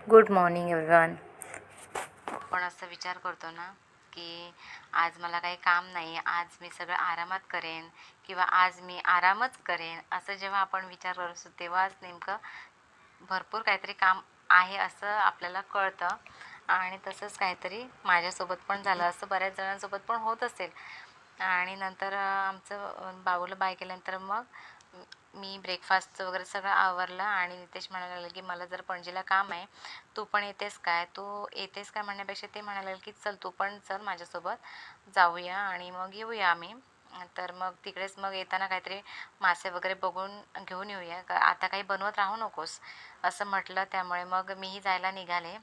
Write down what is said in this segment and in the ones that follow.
Good morning everyone आपण असं विचार करतो ना की आज मला काही काम नाही आज मी सगळं आरामात करेन किंवा आज मी आरामच करेन असं जेव्हा आपण विचार करत असतो तेव्हाच नेमकं भरपूर काहीतरी काम आहे असं आपल्याला कळतं. आणि तसंच काहीतरी माझ्यासोबत पण झालं असं बऱ्याच जणांसोबत पण होत असेल. आणि नंतर आमचं बाबूला बाय केल्यानंतर मग मी ब्रेकफास्टचं वगैरे सगळं आवरलं आणि नितेश म्हणायला लागले की मला जर पणजीला काम आहे तू पण येतेस काय? तू येतेस काय म्हणण्यापेक्षा ते म्हणायला लागले की चल तू पण चल माझ्यासोबत जाऊया आणि मग येऊया आम्ही. तर मग तिकडेच मग येताना काहीतरी मासे वगैरे बघून घेऊन येऊया. का आता काही बनवत राहू नकोस असं म्हटलं. त्यामुळे मग मीही जायला निघाले.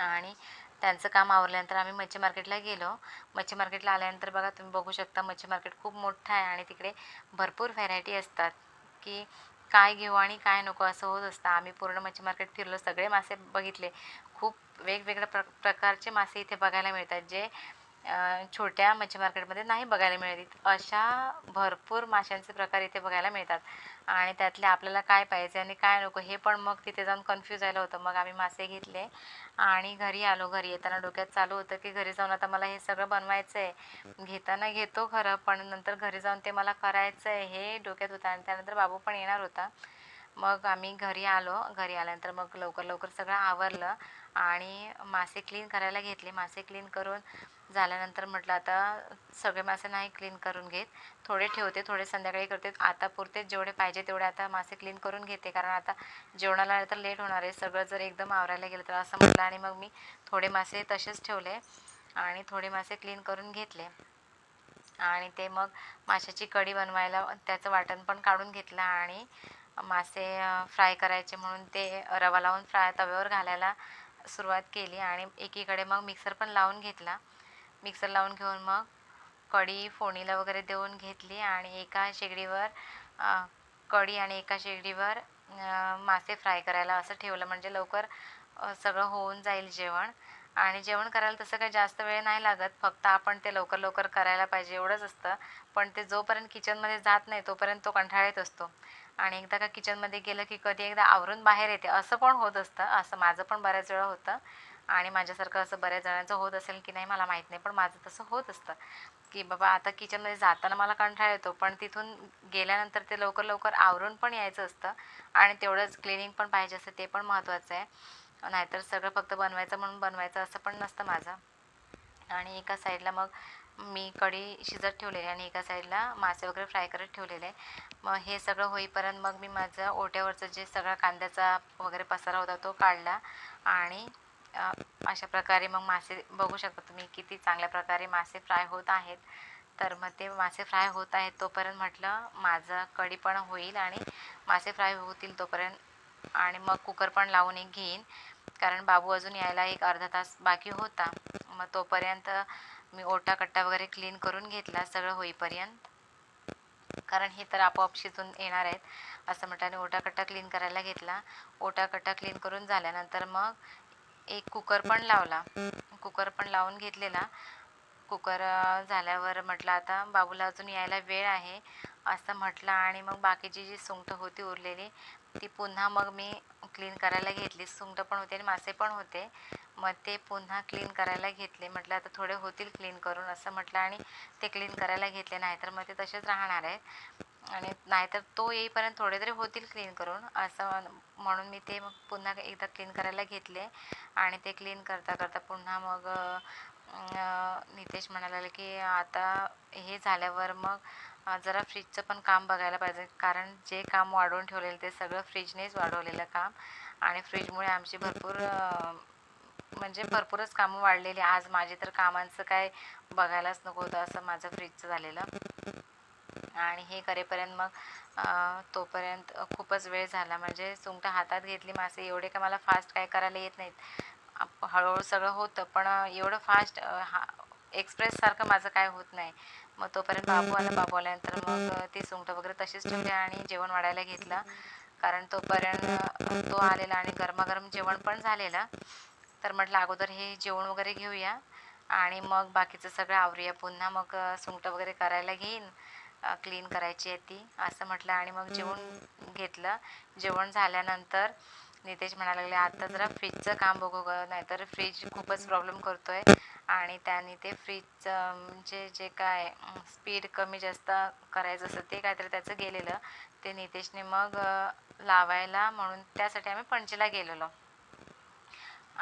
आणि त्यांचं काम आवरल्यानंतर आम्ही मच्छी मार्केटला गेलो. मच्छी मार्केटला आल्यानंतर बघा तुम्ही बघू शकता मच्छी मार्केट खूप मोठं आहे आणि तिकडे भरपूर व्हरायटी असतात. की काय घेऊ आणि काय नको असं होत असतं. आम्ही पूर्ण मच्छी मार्केट फिरलो सगळे मासे बघितले. खूप वेगवेगळ्या प्र प्रकारचे मासे इथे बघायला मिळतात जे छोट्या मच्छी मार्केटमध्ये नाही बघायला मिळत. अशा भरपूर माशांचे प्रकार इथे बघायला मिळतात. आणि त्यातले आपल्याला काय पाहिजे आणि काय नको हे पण मग तिथे जाऊन कन्फ्यूज झालं होतं. मग आम्ही मासे घेतले आणि घरी आलो. घरी येताना डोक्यात चालू होतं की घरी जाऊन आता मला हे सगळं बनवायचं आहे घेताना घेतो खरं पण नंतर घरी जाऊन ते मला करायचं आहे हे डोक्यात होतं आणि त्यानंतर बाबू पण येणार होता. मग आम्ही घरी आलो. घरी आल्यानंतर मग लवकर लवकर सगळं आवरलं आणि मासे क्लीन करायला घेतले. मासे क्लीन करून झाल्यानंतर म्हटलं आता सगळे मासे नाही क्लीन करून घेत. थोडे ठेवते थोडे संध्याकाळी करते. आता पुरते जेवढे पाहिजे तेवढे आता मासे क्लीन करून घेते. कारण आता जेवणाला तर लेट होणार आहे. सगळं जर एकदम आवरायला गेलं तर असं म्हटलं आणि मग मी थोडे मासे तसेच ठेवले आणि थोडे मासे क्लीन करून घेतले. आणि ते मग माशाची कढी बनवायला त्याचं वाटण पण काढून घेतलं आणि मासे फ्राय करायचे म्हणून ते रवा लावून फ्राय तव्यावर घालायला सुरुवात केली आणि एकीकडे मग मिक्सर पण लावून घेतला. मिक्सर लावून घेऊन मग कढी फोडणीला वगैरे देऊन घेतली आणि एका शेगडीवर कढी आणि एका शेगडीवर मासे फ्राय करायला असं ठेवलं. म्हणजे लवकर सगळं होऊन जाईल जेवण. आणि जेवण करायला तसं काही जास्त वेळ नाही लागत. फक्त आपण ते लवकर लवकर करायला पाहिजे एवढंच असतं. पण ते जोपर्यंत किचनमध्ये जात नाही तोपर्यंत तो कंटाळत असतो. आणि एकदा का किचनमध्ये गेलं की कधी एकदा आवरून बाहेर येते. असं पण होत असतं. असं माझं पण बऱ्याच वेळा होतं. आणि माझ्यासारखं असं बऱ्याच जणांचं होत असेल की नाही मला माहीत नाही. पण माझं तसं होत असतं. की बाबा आता किचनमध्ये जाताना मला कंटाळा येतो. पण तिथून गेल्यानंतर ते लवकर लवकर आवरून पण यायचं असतं. आणि तेवढंच क्लिनिंग पण पाहिजे असतं. ते पण महत्त्वाचं आहे. नाहीतर सगळं फक्त बनवायचं म्हणून बनवायचं असं पण नसतं माझं. आणि एका साईडला मग मी कढी शिजत ठेवलेली आणि एका साईडला मासे वगैरे फ्राय करत ठेवलेले मग हे सगळं होईपर्यंत मग मी माझं ओट्यावरचं जे सगळा कांद्याचा वगैरे पसारा होता तो काढला आणि अशा प्रकारे मग मासे बघू शकता तुम्ही किती चांगल्या प्रकारे मासे फ्राय होत आहेत. तर मग ते मासे फ्राय होत आहेत तोपर्यंत म्हटलं माझं कढी पण होईल आणि मासे फ्राय होतील तोपर्यंत आणि मग कुकर पण लावून एक घेईन. कारण बाबू अजून यायला एक अर्धा तास बाकी होता. मग तोपर्यंत मी ओटा कट्टा वगैरे क्लीन करून घेतला सगळं होईपर्यंत. कारण हे तर आपोआप शिजून येणार आहेत. असं म्हटल्याने ओटा कट्टा क्लीन करायला घेतला. ओटा कट्टा क्लीन करून झाल्यानंतर मग एक कुकर पण लावला. कुकर पण लावून घेतलेला. कुकर झाल्यावर म्हटलं आता बाबूला अजून यायला वेळ आहे. असं म्हटलं आणि मग बाकीची जी सुंगटं होती उरलेली ती पुन्हा मग मी क्लीन करायला घेतली. सुंगटं पण होते आणि मासे पण होते. मग ते पुन्हा क्लीन करायला घेतले. म्हटलं आता थोडे होतील क्लीन करून असं म्हटलं आणि ते क्लीन करायला घेतले. नाहीतर मग ते तसेच राहणार आहेत. आणि नाहीतर तो येईपर्यंत थोडे तरी होतील क्लीन करून असं म्हणून मी ते मग पुन्हा एकदा क्लीन करायला घेतले. आणि ते क्लीन करता करता पुन्हा मग नितेश म्हणाला की आता हे झाल्यावर मग जरा फ्रीजचं पण काम बघायला पाहिजे. कारण जे काम वाढवून ठेवलेलं ते सगळं फ्रीजनेच वाढवलेलं काम. आणि फ्रीजमुळे आमची भरपूर म्हणजे भरपूरच कामं वाढलेली. आज माझे तर कामांचं काय बघायलाच नको होतं असं माझं फ्रीजचं झालेलं. आणि हे करेपर्यंत मग तोपर्यंत खूपच वेळ झाला. म्हणजे सुंगटं हातात घेतली मासे एवढे का मला फास्ट काय करायला येत नाहीत. हळूहळू सगळं होतं पण एवढं फास्ट हा एक्सप्रेससारखं माझं काय होत नाही. मग तोपर्यंत बाबू आला. बाबू आल्यानंतर मग ती सुंगटं वगैरे तशीच ठेवली आणि जेवण वाढायला घेतलं. कारण तोपर्यंत तो आलेला आणि गरमागरम जेवण पण झालेलं. तर म्हटलं अगोदर हे जेवण वगैरे घेऊया. आणि मग बाकीचं सगळं आवरूया. पुन्हा मग सुंगटं वगैरे करायला घेईन. क्लीन करायची आहे ती. असं म्हटलं आणि मग जेवण घेतलं. जेवण झाल्यानंतर नितेश म्हणायला लागले आता जरा फ्रीजचं काम बघू गं. नाहीतर फ्रीज खूपच प्रॉब्लेम करतोय. आणि त्याने ते फ्रीजचं म्हणजे जे काय स्पीड कमी जास्त करायचं असतं ते काहीतरी त्याचं गेलेलं. ते नितेशने मग लावायला म्हणून त्यासाठी आम्ही पणजीला गेलेलो.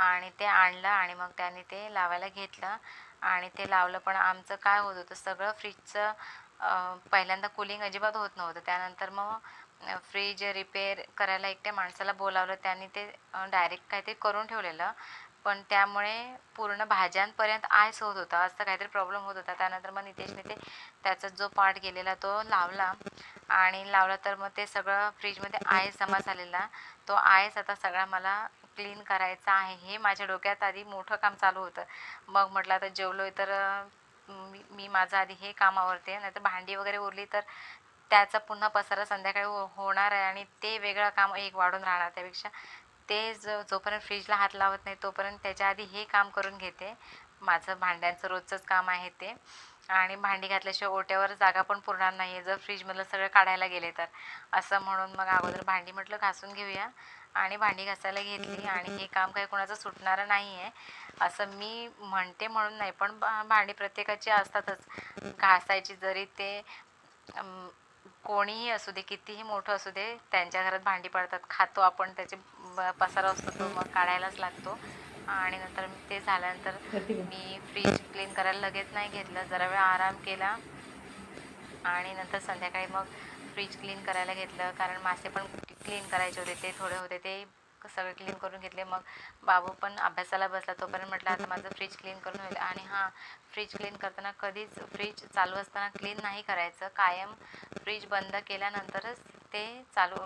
आणि ते आणलं आणि मग त्याने ते लावायला घेतलं. आणि ते लावलं पण आमचं काय होत होतं सगळं फ्रीजचं पहिल्यांदा कुलिंग अजिबात होत नव्हतं. त्यानंतर मग फ्रीज रिपेअर करायला एकट्या माणसाला बोलावलं त्यांनी ते डायरेक्ट काहीतरी करून ठेवलेलं. पण त्यामुळे पूर्ण भाज्यांपर्यंत आयस होत होता. असं काहीतरी प्रॉब्लेम होत होता. त्यानंतर मग नितेशने ते त्याचा जो पार्ट गेलेला तो लावला. आणि लावला तर मग ते सगळं फ्रीजमध्ये आयस जमा झालेला. तो आयस आता सगळा मला क्लीन करायचा आहे हे माझ्या डोक्यात आधी मोठं काम चालू होतं. मग म्हटलं आता जेवलो आहे तर मी मी माझं आधी हे काम आवरते नाहीतर भांडी वगैरे उरली तर त्याचा पुन्हा पसारा संध्याकाळी हो होणार आहे आणि ते वेगळं काम एक वाढून राहणार त्यापेक्षा. ते जो जोपर्यंत फ्रीजला हात लावत नाही तोपर्यंत त्याच्या आधी हे काम करून घेते. माझं भांड्यांचं रोजचंच काम आहे ते. आणि भांडी घातल्याशिवाय ओट्यावर जागा पण पुरणार नाही आहे जर फ्रीजमधलं सगळं काढायला गेले तर. असं म्हणून मग अगोदर भांडी म्हटलं घासून घेऊया. आणि भांडी घासायला घेतली आणि हे काम काही कोणाचं सुटणारं नाही आहे असं मी म्हणते म्हणून नाही पण भा- भांडी प्रत्येकाची असतातच. घासायची जरी ते कोणीही असू दे कितीही मोठं असू दे त्यांच्या घरात भांडी पडतात. खातो आपण त्याचे ब- पसारा असतो तो मग काढायलाच लागतो. आणि नंतर ते झाल्यानंतर मी फ्रीज क्लीन करायला लगेच नाही घेतलं. जरा वेळ आराम केला. आणि नंतर संध्याकाळी मग फ्रीज क्लीन करायला घेतलं. कारण मासे पण क्लीन करायचे होते ते थोडे होते ते सगळे क्लीन करून घेतले. मग बाबू पण अभ्यासाला बसला तोपर्यंत म्हटलं आता माझं फ्रीज क्लीन करून होईल आणि हां फ्रीज क्लीन करताना कधीच फ्रीज चालू असताना क्लीन नाही करायचं. कायम फ्रीज बंद केल्यानंतरच ते चालू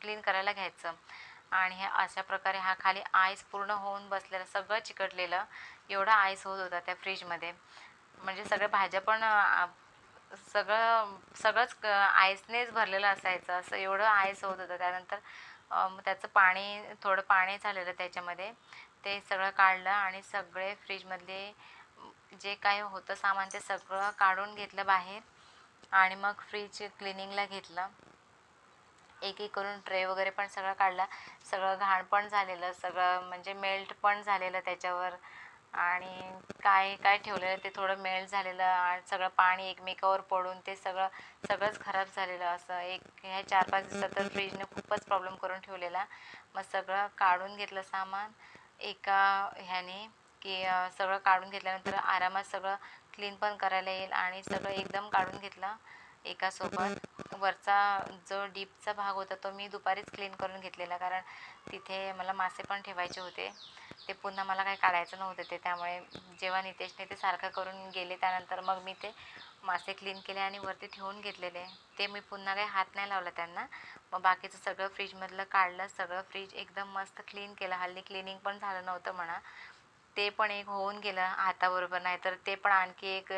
क्लीन करायला घ्यायचं. आणि हे अशा प्रकारे हा खाली आईस पूर्ण होऊन बसलेलं सगळं चिकटलेलं एवढा आईस होत होता त्या फ्रीजमध्ये म्हणजे सगळ्या भाज्या पण सगळं सगळंच आईसनेच भरलेलं असायचं. असं एवढं आईस होत होतं. त्यानंतर त्याचं पाणी थोडं पाणी झालेलं त्याच्यामध्ये. ते सगळं काढलं आणि सगळे फ्रीजमधले जे काही होतं सामान ते सगळं काढून घेतलं बाहेर. आणि मग फ्रीज क्लिनिंगला घेतलं. एक एक करून ट्रे वगैरे पण सगळं काढला. सगळं घाण पण झालेलं. सगळं म्हणजे मेल्ट पण झालेलं त्याच्यावर. आणि काय काय ठेवलेलं ते थोडं मेल्ट झालेलं आणि सगळं पाणी एकमेकावर पडून ते सगळं सगळंच खराब झालेलं असं. एक ह्या चार पाच दिवसात तर फ्रीजने खूपच प्रॉब्लेम करून ठेवलेला. मग सगळं काढून घेतलं सामान. एका ह्याने की सगळं काढून घेतल्यानंतर आरामात सगळं क्लीन पण करायला येईल आणि सगळं एकदम काढून घेतलं. एकासोबत. वरचा जो डीपचा भाग होता तो मी दुपारीच क्लीन करून घेतलेला कारण तिथे मला मासे पण ठेवायचे होते. ते पुन्हा मला काही काढायचं नव्हतं ते त्यामुळे जेव्हा नितेशने ते सारखं करून गेले त्यानंतर मग मी ते मासे क्लीन केले आणि वरती ठेवून घेतलेले. ते मी पुन्हा काही हात नाही लावला त्यांना. मग बाकीचं सगळं फ्रीजमधलं काढलं सगळं फ्रीज एकदम मस्त क्लीन केलं. हल्ली क्लिनिंग पण झालं नव्हतं म्हणा. ते पण एक होऊन गेलं हाताबरोबर नाही तर ते पण आणखी एक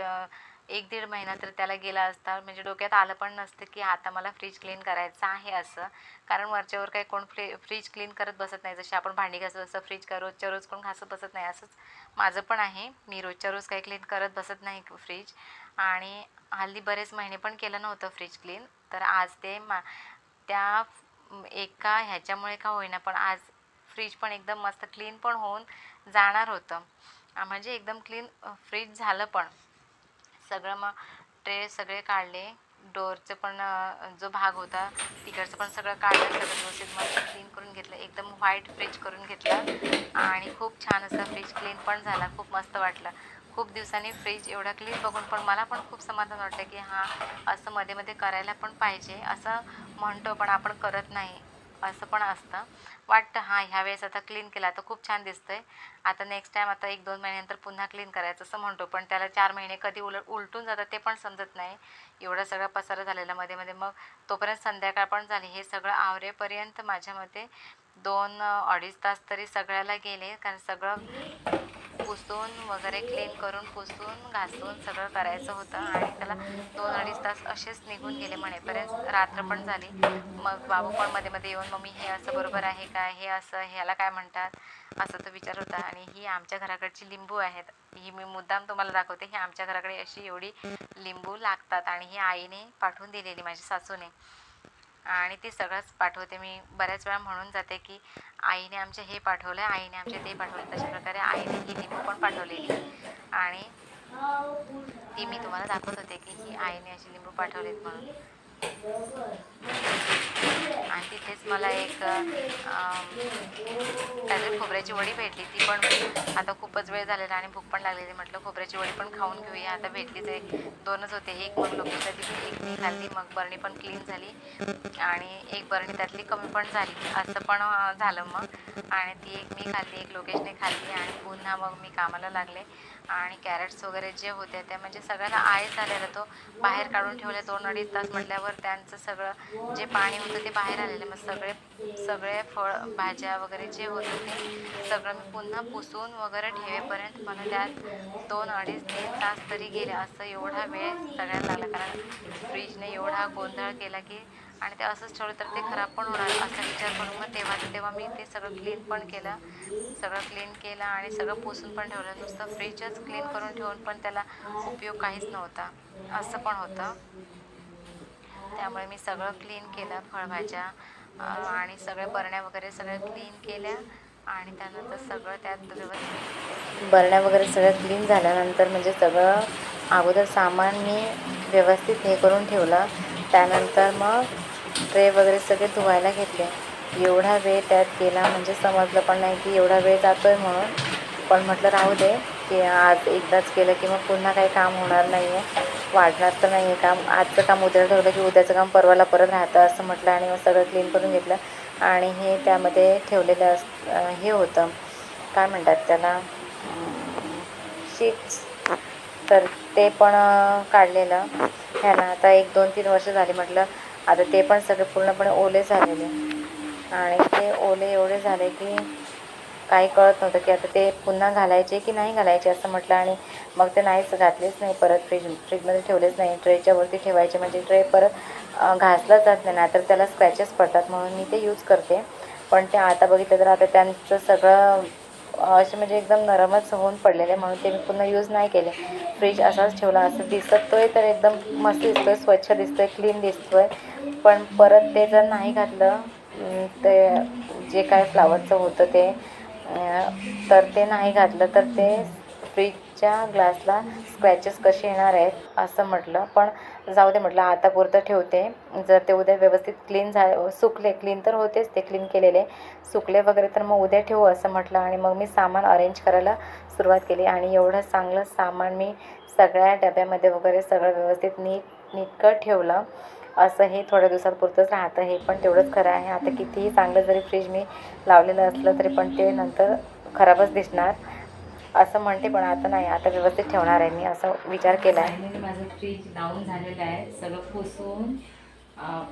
एक दीड महिना तर त्याला गेला असता. म्हणजे डोक्यात आलं पण नसतं की आता मला फ्रीज क्लीन करायचं आहे असं. कारण वरच्यावर काही कोण फ्री फ्रीज क्लीन करत बसत नाही. जशी आपण भांडी घासत असं फ्रीज का रोजच्या रोज कोण घासत बसत नाही असंच माझं पण आहे. मी रोजच्या रोज काही क्लीन करत बसत नाही फ्रीज आणि हल्ली बरेच महिने पण केलं नव्हतं फ्रीज क्लीन तर आज ते मा त्या एका ह्याच्यामुळे का होईना पण आज फ्रीज पण एकदम मस्त क्लीन पण होऊन जाणार होतं. म्हणजे एकदम क्लीन फ्रीज झालं पण. सगळं मग ट्रे सगळे काढले. डोअरचं पण जो भाग होता तिकडचं पण सगळं काढलं सगळं व्यवस्थित मस्त क्लीन करून घेतलं. एकदम व्हाईट फ्रीज करून घेतलं. आणि खूप छान असा फ्रीज क्लीन पण झाला. खूप मस्त वाटलं. खूप दिवसांनी फ्रीज एवढा क्लीन बघून पण मला पण खूप समाधान वाटतं की हां असं मध्ये मध्ये करायला पण पाहिजे. असं म्हणतो पण आपण करत नाही. असं पण असतं. वाटतं हां ह्या वेळेस आता क्लीन केला तर खूप छान दिसतंय. आता नेक्स्ट टाईम आता एक दोन महिन्यानंतर पुन्हा क्लीन करायचं असं म्हणतो. पण त्याला चार महिने कधी उल उलटून जातात ते पण समजत नाही. एवढा सगळा पसारा झालेला मध्ये मध्ये. मग तोपर्यंत संध्याकाळ पण झाली. हे सगळं आवरेपर्यंत माझ्या मते दोन अडीच तास तरी सगळ्याला गेले. कारण सगळं पुसून वगैरे क्लीन करून पुसून घासून सगळं करायचं होतं आणि त्याला दोन अडीच तास असेच निघून गेले म्हणेपर्यंत रात्र पण झाली. मग बाबू पण मध्ये मध्ये येऊन मम्मी हे असं बरोबर आहे का? हे असं ह्याला काय म्हणतात? असं तो विचार होता. आणि ही आमच्या घराकडची लिंबू आहेत. ही मी मुद्दाम तुम्हाला दाखवते. ही आमच्या घराकडे अशी एवढी लिंबू लागतात. आणि ही आईने पाठवून दिलेली माझ्या सासूने. आणि ते सगळंच पाठवते. मी बऱ्याच वेळा म्हणून जाते की आईने आमच्या हे पाठवलं आहे आईने आमच्या ते पाठवलं तशा प्रकारे आईने ही लिंबू पण पाठवलेली. आणि ती मी तुम्हाला दाखवत होते की ही आईने अशी लिंबू पाठवलेत म्हणून. आणि तिथेच मला एक अं, काहीतरी खोबऱ्याची वडी भेटली. ती पण आता खूपच वेळ झालेला आणि भूक पण लागलेली. म्हटलं खोबऱ्याची वडी पण खाऊन घेऊया. आता भेटलीच एक दोनच होते. एक मग लोक तिथे एक झाली मग बरणी पण क्लीन झाली. आणि एक बरणी त्यातली कमी पण झाली. असं पण झालं मग. आणि ती एक मी खाल्ली एक लोकेशने खाल्ली आणि पुन्हा मग मी कामाला लागले. आणि कॅरेट्स वगैरे जे होते ते म्हणजे सगळ्याला आय झालेला तो बाहेर काढून ठेवले दोन अडीच तास म्हटल्यावर त्यांचं सगळं जे पाणी होतं ते बाहेर आलेलं. मग सगळे सगळे फळ भाज्या वगैरे जे होते ते सगळं मी पुन्हा पुसून वगैरे ठेवेपर्यंत मला त्यात दोन अडीच तीन तास तरी गेले असं एवढा वेळ सगळ्यात लागला कारण फ्रीजने एवढा गोंधळ केला की आणि ते असंच ठेवलं तर ते खराब पण होणार असा विचार करून मग तेव्हा तेव्हा मी ते सगळं क्लीन पण केलं. सगळं क्लीन केलं आणि सगळं पुसून पण ठेवलं. नुसतं फ्रीजच क्लीन करून ठेवून पण त्याला उपयोग काहीच नव्हता. असं पण होतं. त्यामुळे मी सगळं क्लीन केलं फळभाज्या आणि सगळ्या बरण्या वगैरे सगळ्या क्लीन केल्या आणि त्यानंतर सगळं त्यात व्यवस्थित बरण्या वगैरे सगळं क्लीन झाल्यानंतर म्हणजे सगळं अगोदर सामान मी व्यवस्थित हे करून ठेवलं. त्यानंतर मग ट्रे वगैरे सगळे धुवायला घेतले. एवढा वेळ त्यात गेला म्हणजे समजलं पण नाही की एवढा वेळ जातो आहे म्हणून. पण म्हटलं राहू दे. की आज एकदाच केलं की मग पुन्हा काही काम होणार नाही आहे वाढणार तर नाही आहे काम. आजचं काम उद्याला ठेवलं की उद्याचं काम परवाला परत राहतं असं म्हटलं आणि मग सगळं क्लीन करून घेतलं. आणि हे त्यामध्ये ठेवलेलं अस हे होतं. काय म्हणतात त्याला? शीट्स. तर ते पण काढलेलं. ह्याला आता एक दोन तीन वर्ष झाली म्हटलं. आता ते पण सगळे पूर्णपणे ओले झालेले. आणि ते ओले एवढे झाले की काही कळत नव्हतं की आता ते पुन्हा घालायचे की नाही घालायचे असं म्हटलं आणि मग ते नाहीच घातलेच नाही परत फ्रीज फ्रीजमध्ये ठेवलेच नाही ट्रेच्या वरती ठेवायचे म्हणजे ट्रे परत अं, जात नाही नाहीतर त्याला स्क्रॅचेस पडतात म्हणून मी ते यूज करते. पण ते आता बघितलं तर आता त्यांचं सगळं असे म्हणजे एकदम नरमच होऊन पडलेले म्हणून ते मी पुन्हा यूज नाही केले. फ्रीज असाच ठेवला असं दिसतोय तर एकदम मस्त दिसतोय स्वच्छ दिसतोय क्लीन दिसतोय. पण परत ते जर नाही घातलं ते जे काय फ्लावरचं होतं ते तर ते नाही घातलं तर ते फ्रीजच्या ग्लासला स्क्रॅचेस कसे येणार आहेत असं म्हटलं. पण जाऊ दे म्हटलं आता पुरतं ठेवते. जर ते उद्या व्यवस्थित क्लीन झा सुकले क्लीन तर होतेच ते क्लीन केलेले. सुकले वगैरे तर मग उद्या ठेवू असं म्हटलं आणि मग मी सामान अरेंज करायला सुरुवात केली. आणि एवढं चांगलं सामान मी सगळ्या डब्यामध्ये वगैरे सगळं व्यवस्थित नीट नीटकं ठेवलं. असं हे थोड्या दिवसापुरतंच राहतं. हे पण तेवढंच खरं आहे. आता कितीही चांगलं जरी फ्रीज मी लावलेलं असलं तरी पण ते नंतर खराबच दिसणार. असं म्हणते पण आता नाही. आता व्यवस्थित ठेवणार आहे मी. असं विचार केला आहे. माझं फ्रीज लावून झालेलं आहे. सगळं पुसून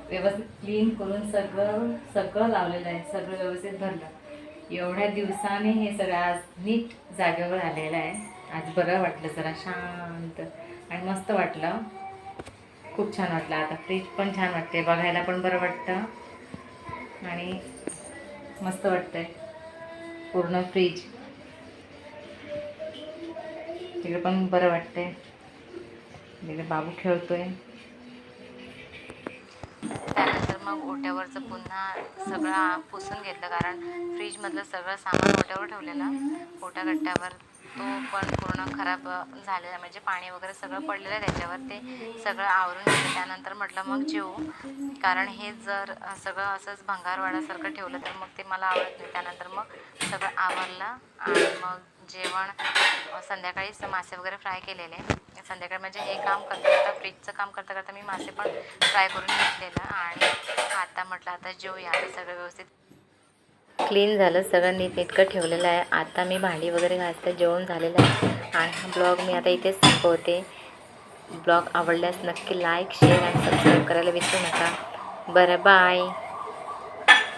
व्यवस्थित क्लीन करून सगळं सगळं लावलेलं आहे. सगळं व्यवस्थित भरलं. एवढ्या दिवसाने हे सगळं आज नीट जागेवर आलेलं आहे. आज बरं वाटलं जरा शांत आणि मस्त वाटलं. खूप छान वाटलं. आता फ्रीज पण छान वाटते बघायला पण बरं वाटतं. आणि मस्त वाटतंय. पूर्ण फ्रीज. तिकडे पण बरं वाटतंय. तिकडे बाबू खेळतोय. त्यानंतर मग ओट्यावरचं पुन्हा सगळं पुसून घेतलं. कारण फ्रीजमधलं सगळं सामान ओट्यावर ठेवलेलं. ओट्या गट्ट्यावर तो पण पूर्ण खराब झालेला म्हणजे पाणी वगैरे सगळं पडलेलं आहे त्याच्यावर. ते सगळं आवरून घेतलं. त्यानंतर म्हटलं मग जेवू कारण हे जर सगळं असंच भंगारवाड्यासारखं ठेवलं तर मग ते मला आवडत नाही. त्यानंतर मग सगळं आवरलं आणि मग जेवण संध्याकाळीच मासे वगैरे फ्राय केलेले. संध्याकाळी म्हणजे हे काम करता करता फ्रीजचं काम करता करता मी मासे पण फ्राय करून घेतलेलं आणि आता म्हटलं आता जेऊया. आता सगळं व्यवस्थित क्लीन झालं सगळं नीट ठेवलेलं आहे. आता मी भांडी वगैरे घासते जेवण झालेलं आहे. आणि हा ब्लॉग मी आता इथेच संपवते. ब्लॉग आवडल्यास नक्की लाईक शेअर आणि सबस्क्राईब करायला विसरू नका. बरं बाय.